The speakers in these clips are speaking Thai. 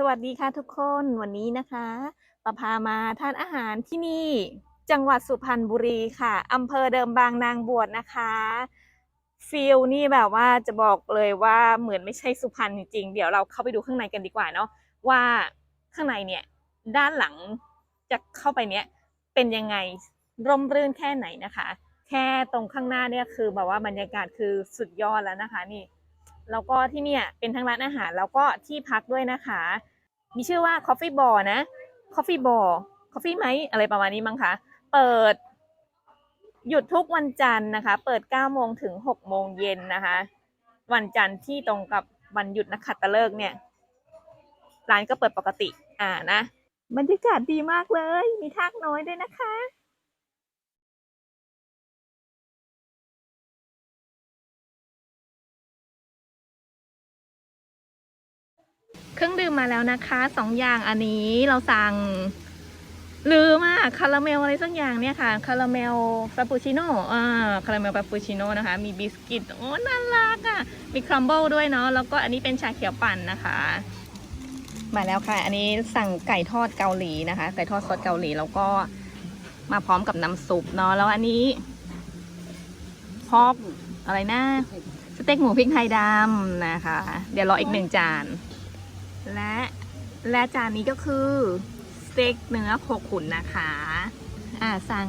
สวัสดีค่ะทุกคนวันนี้นะคะประพามาทานอาหารที่นี่ จังหวัดสุพรรณบุรีค่ะอำเภอเดิมบางนางบวชนะคะฟิลนี่แบบว่าจะบอกเลยว่าเหมือนไม่ใช่สุพรรณจริง เดี๋ยวเราเข้าไปดูข้างในกันดีกว่าเนาะว่าข้างในเนี่ยด้านหลังจะเข้าไปเนี่ยเป็นยังไงร่มรื่นแค่ไหนนะคะ แค่ตรงข้างหน้าเนี่ยคือแบบว่าบรรยากาศคือสุดยอดแล้วนะคะนี่ แล้วก็ที่เนี่ยเป็นทั้งร้านอาหารแล้วก็ที่พักด้วยนะคะ มีชื่อว่า Coffee b a r นะ Coffee b a r Coffee ไหมอะไรประมาณนี้มั้งคะเปิด หยุดทุกวันจันทร์นะคะ เปิด9โมงถึง6โมงเย็นนะคะ วันจันทร์ที่ตรงกับวันหยุดนักขัตฤกษ์เนี่ย ร้านก็เปิดปกติ อ่านะบรรยากาศดีมากเลย มีทากน้อยด้วยนะคะ เครื่องดื่มมาแล้วนะคะสองอย่างอันนี้เราสั่งลืมอะคาราเมลอะไรสักอย่างเนี่ยค่ะคาราเมลฟรปปูชิโน่อ่าคาราเมลฟรปปูชิโน่นะคะ มีบิสกิตโอ้น่ารักอะมีครัมเบิลด้วยเนาะแล้วก็อันนี้เป็นชาเขียวปั่นนะคะ มาแล้วค่ะ อันนี้สั่งไก่ทอดเกาหลีนะคะ ไก่ทอดซอสเกาหลีแล้วก็มาพร้อมกับน้ำซุปเนาะแล้วอันนี้พอกอะไรนะสเต็กหมูพริกไทยดำนะคะ เดี๋ยวรออีกหนึ่งจาน และและจานนี้ก็คือสเต็กเนื้อโคขุนนะคะอ่าสั่ง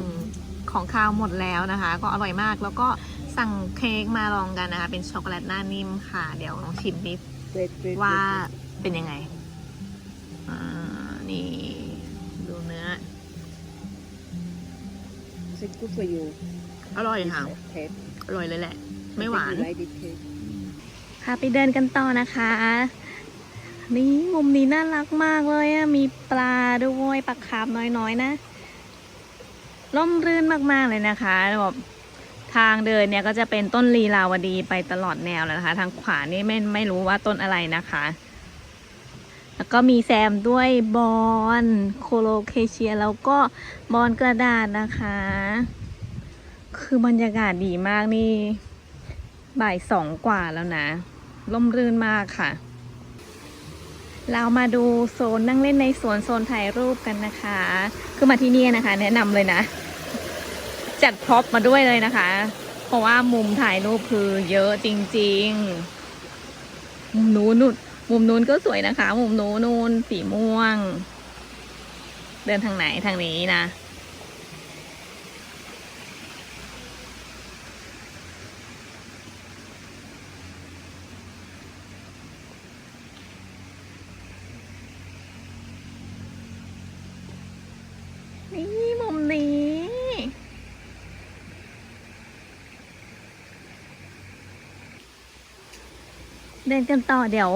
ของคาวหมดแล้วนะคะ ก็อร่อยมากแล้วก็สั่งเค้กมาลองกันนะคะ เป็นช็อกโกแลตหน้านิ่มค่ะ เดี๋ยวลองชิมดิว่าเป็นยังไงอ่านี่ ดูเนื้อ Is it good for you? อร่อยค่ะ Ted? อร่อยเลยแหละ ไม่หวาน I think you like it, Ted. พาไปเดินกันต่อนะคะ นี่มุมนี้น่ารักมากเลยอะมีปลาด้วยปลาคาร์ฟน้อยๆนะร่มรื่นมากๆเลยนะคะแบบทางเดินเนี่ยก็จะเป็นต้นลีลาวดีไปตลอดแนวแล้วนะคะ ทางขวานี่ไม่ไม่รู้ว่าต้นอะไรนะคะ แล้วก็มีแซมด้วยบอลโคโลเคเชีย แล้วก็บอลกระดาษนะคะ คือบรรยากาศดีมากนี่ บ่ายสองกว่าแล้วนะร่มรื่นมากค่ะ เรามาดูโซนนั่งเล่นในสวนโซนถ่ายรูปกันนะคะ คือมาที่นี่นะคะ แนะนำเลยนะ จัดพร็อพมาด้วยเลยนะคะ เพราะว่ามุมถ่ายรูปคือเยอะจริง ๆ มุมนู้นนู่นมุมนู้นก็สวยนะคะ มุมนู้นนู่นสีม่วง เดินทางไหนทางนี้นะ นี่มุมนี้ เดินกันต่อเดี๋ยว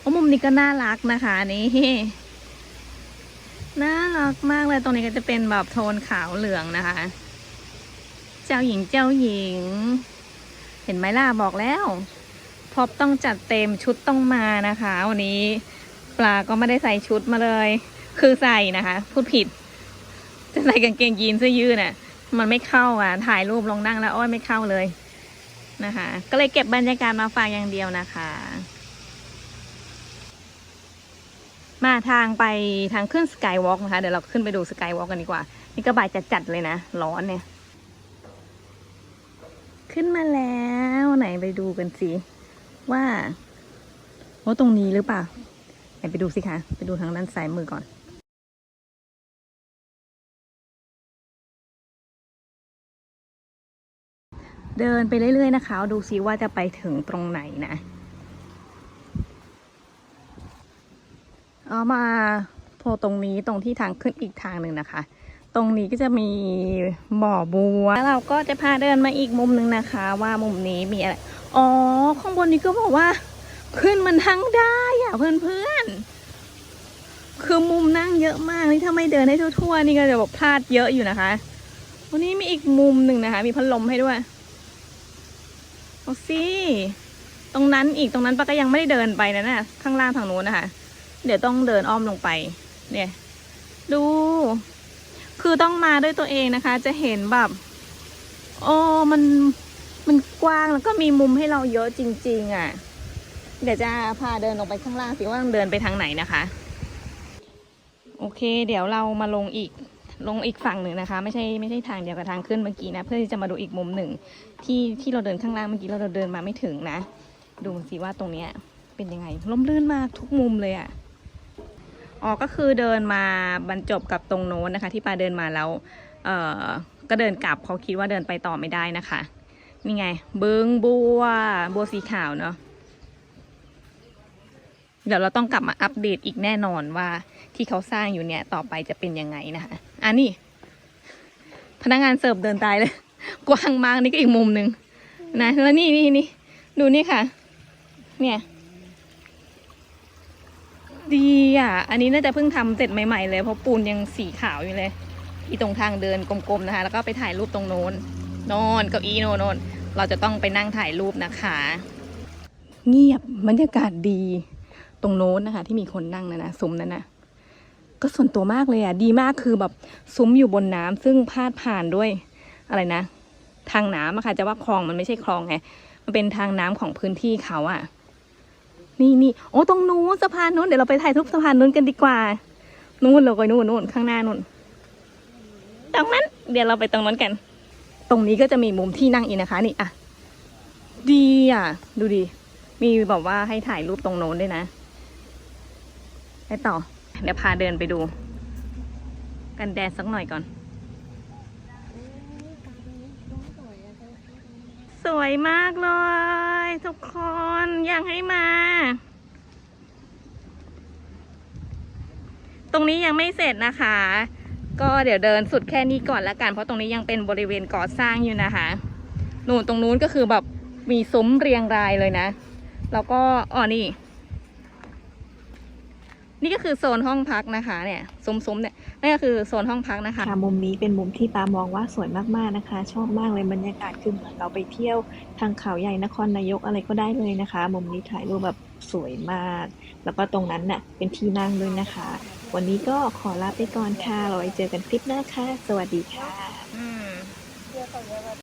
โอ้มุมนี้ก็น่ารักนะคะนี่น่ารักมากเลยตรงนี้ก็จะเป็นแบบโทนขาวเหลืองนะคะ เจ้าหญิงเจ้าหญิง เห็นไหมล่ะบอกแล้วพอพต้องจัดเต็มชุดต้องมานะคะ วันนี้ปลาก็ไม่ได้ใส่ชุดมาเลย คือใส่นะคะ พูดผิด จะใส่กางเกงยีนเสื้อยืดน่ะ มันไม่เข้าอะ ถ่ายรูปลงนั่งแล้วอ้อยไม่เข้าเลย นะคะ ก็เลยเก็บบรรยากาศมาฝากอย่างเดียวนะคะ มาทางไปทางขึ้นสกายวอล์กนะคะ เดี๋ยวเราขึ้นไปดูสกายวอล์กกันดีกว่า นี่ก็บ่ายจัดๆเลยนะ ร้อนเนี่ย ขึ้นมาแล้วไหนไปดูกันสิ ว่าว่าตรงนี้หรือเปล่าไหนไปดูสิคะ ไปดูทางด้านซ้ายมือก่อน เดินไปเรื่อยๆนะคะ ดูซิว่าจะไปถึงตรงไหนนะเอามาโผล่ตรงนี้ตรงที่ทางขึ้นอีกทางหนึ่งนะคะ ตรงนี้ก็จะมีบ่อบัวแล้วเราก็จะพาเดินมาอีกมุมหนึ่งนะคะ ว่ามุมนี้มีอะไร อ๋อ ข้างบนนี้ก็บอกว่า ขึ้นมันทั้งได้อะเพื่อนๆ คือมุมนั่งเยอะมากนี่ถ้าไม่เดินให้ทั่วๆ นี่ก็จะแบบพลาดเยอะอยู่นะคะ วันนี้มีอีกมุมหนึ่งนะคะ มีพัดลมให้ด้วย เอาสิตรงนั้นอีกตรงนั้นปาก็ยังไม่ได้เดินไปนะน่ะข้างล่างทางนู้นนะคะ เดี๋ยวต้องเดินอ้อมลงไป เนี่ย ดู คือต้องมาด้วยตัวเองนะคะ จะเห็นแบบ โอ้มันมันกว้างแล้วก็มีมุมให้เราเยอะจริง ๆอะ เดี๋ยวจะพาเดินลงไปข้างล่างสิว่าต้องเดินไปทางไหนนะคะ โอเค เดี๋ยวเรามาลงอีก ลงอีกฝั่งหนึ่งนะคะ ไม่ใช่ไม่ใช่ทางเดียวกับทางขึ้นเมื่อกี้นะ เพื่อที่จะมาดูอีกมุมหนึ่งที่ที่เราเดินข้างล่างเมื่อกี้เราเดินมาไม่ถึงนะ ดูสิว่าตรงเนี้ยเป็นยังไงร่มรื่นมากทุกมุมเลยอะ่ะอ๋อก็คือเดินมาบรรจบกับตรงโน้นนะคะ ที่ปาเดินมาแล้วเอ่อก็เดินกลับเพราะคิดว่าเดินไปต่อไม่ได้นะคะนี่ไง บึงบัวบัวสีขาวเนาะเดี๋ยวเราต้องกลับมาอัปเดตอีกแน่นอนว่าที่เขาสร้างอยู่เนี่ยต่อไปจะเป็นยังไงนะคะ อะนี่พนักงานเสิร์ฟเดินตายเลย กว้างมากนี่ก็อีกมุมหนึ่งนะแล้วนี่นี่นี่ดูนี่ค่ะ เนี่ย ดีอะ อันนี้น่าจะเพิ่งทำเสร็จใหม่ๆเลยเพราะปูนยังสีขาวอยู่เลย อีตรงทางเดินกลมๆนะคะ แล้วก็ไปถ่ายรูปตรงโน้นโน่นเก้าอี้โน่นโน่นเราจะต้องไปนั่งถ่ายรูปนะคะ เงียบบรรยากาศดี ตรงโน้นนะคะ ที่มีคนนั่งนะนะซุ้มนั้นนะ ก็ส่วนตัวมากเลยอะ ดีมากคือแบบซุ้มอยู่บนน้ำซึ่งพาดผ่านด้วยอะไรนะ ทางน้ำอะค่ะ จะว่าคลองมันไม่ใช่คลองไง มันเป็นทางน้ำของพื้นที่เขาอะนี่นี่โอ้ตรงนู้นสะพานนู้นเดี๋ยวเราไปถ่ายรูปสะพานนู้นกันดีกว่า นู่นเลยไปนู่นนู่นข้างหน้านู่น ตรงนั้น เดี๋ยวเราไปตรงนั้นกัน ตรงนี้ก็จะมีมุมที่นั่งอีกนะคะ นี่อะ ดีอะ ดูดิมีแบบว่าให้ถ่ายรูปตรงโน้นด้วยนะไปต่อ เดี๋ยวพาเดินไปดู กันแดดสักหน่อยก่อน สวยมากเลย ทุกคนอยากให้มา ตรงนี้ยังไม่เสร็จนะคะ ก็เดี๋ยวเดินสุดแค่นี้ก่อนละกัน เพราะตรงนี้ยังเป็นบริเวณก่อสร้างอยู่นะคะนู่นตรงนู้นก็คือแบบมีซุ้มเรียงรายเลยนะ แล้วก็อ๋อนี่ นี่ก็คือโซนห้องพักนะคะเนี่ยซุ้มๆเนี่ยนั่ก็คือโซนห้องพักนะคะมุมนี้เป็นมุมที่ปามองว่าสวยมากๆนะคะ ชอบมากเลยบรรยากาศคือเหมือนเราไปเที่ยวทางเขาใหญ่นครนายกอะไรก็ได้เลยนะคะ มุมนี้ถ่ายรูปแบบสวยมาก แล้วก็ตรงนั้นน่ะเป็นที่นั่งด้วยนะคะ วันนี้ก็ขอลาไปก่อนค่ะเราไว้เจอกันคลิปหน้าค่ะ สวัสดีค่ะ